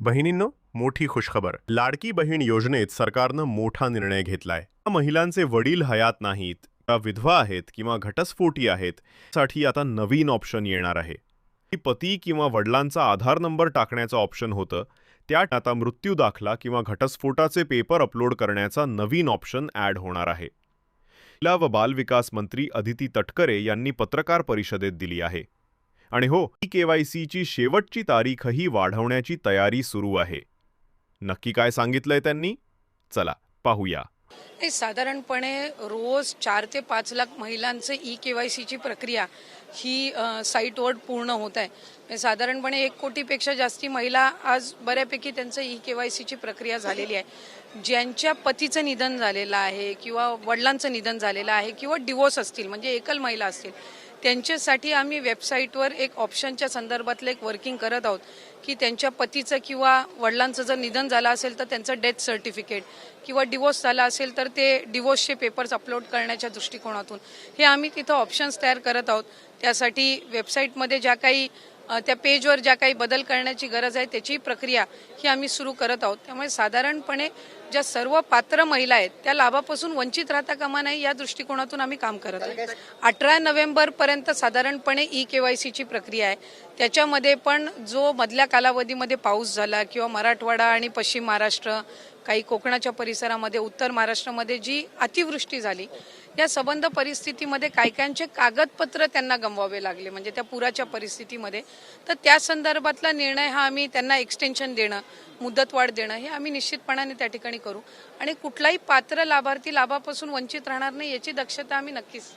बहिणींनो मोठी खुशखबर. लाडकी बहीण योजनेत सरकारनं मोठा निर्णय घेतलाय. महिलांचे वडील हयात नाहीत त्या विधवा आहेत किंवा घटस्फोटी आहेत साठी आता नवीन ऑप्शन येणार आहे. पती किंवा वडिलांचा आधार नंबर टाकण्याचं ऑप्शन होतं त्यात आता मृत्यू दाखला किंवा घटस्फोटाचे पेपर अपलोड करण्याचा नवीन ऑप्शन ॲड होणार आहे. महिला व बालविकास मंत्री अदिती तटकरे यांनी पत्रकार परिषदेत दिली आहे. आणि हो ई केवायसीची शेवटची तारीखही वाढवण्याची तयारी सुरू आहे. नक्की काय सांगितलंय त्यांनी? चला पाहूया. हे साधारणपणे रोज चार ते पाच लाख महिलांचं ई के वाय सीची प्रक्रिया ही साईटवर पूर्ण होत आहे. म्हणजे साधारणपणे एक कोटीपेक्षा जास्ती महिला आज बऱ्यापैकी त्यांचं ई के वाय सीची प्रक्रिया झालेली आहे. ज्यांच्या पतीचं निधन झालेलं आहे किंवा वडिलांचं निधन झालेलं आहे किंवा डिवोर्स असतील म्हणजे एकल महिला असतील त्यांच्यासाठी आम्ही वेबसाईटवर एक ऑप्शनच्या संदर्भातलं एक वर्किंग करत आहोत की त्यांच्या पतीचं किंवा वडिलांचं जर निधन झालं असेल तर त्यांचं डेथ सर्टिफिकेट किंवा डिवोर्स झाला असेल तर ते डिवोर्सचे पेपर्स अपलोड करण्याच्या दृष्टिकोनातून. हे आम्ही तिथं ऑप्शन्स तयार करत आहोत. त्यासाठी वेबसाईटमध्ये ज्या काही त्या पेजवर ज्या काही बदल करण्याची गरज आहे त्याची प्रक्रिया ही आम्ही सुरू करत आहोत. त्यामुळे साधारणपणे ज्या सर्व पात्र महिला आहेत त्या लाभापासून वंचित राहता कामा नये या दृष्टिकोनातून आम्ही काम करत आहोत. अठरा नोव्हेंबरपर्यंत साधारणपणे ई के वाय सीची प्रक्रिया आहे. त्याच्यामध्ये पण जो मधल्या कालावधीमध्ये पाऊस झाला किंवा मराठवाडा आणि पश्चिम महाराष्ट्र काही कोकणाच्या परिसरामध्ये उत्तर महाराष्ट्रामध्ये जी अतिवृष्टी झाली या संबंध परिस्थितीमध्ये काही काहींचे कागदपत्र त्यांना गमवावे लागले म्हणजे त्या पुराच्या परिस्थितीमध्ये. तर त्या संदर्भातला निर्णय हा आम्ही त्यांना एक्सटेन्शन देणं मुदतवाढ देणं हे आम्ही निश्चितपणाने त्या ठिकाणी करू. आणि कुठलाही पात्र लाभार्थी लाभापासून वंचित राहणार नाही याची दक्षता आम्ही नक्कीच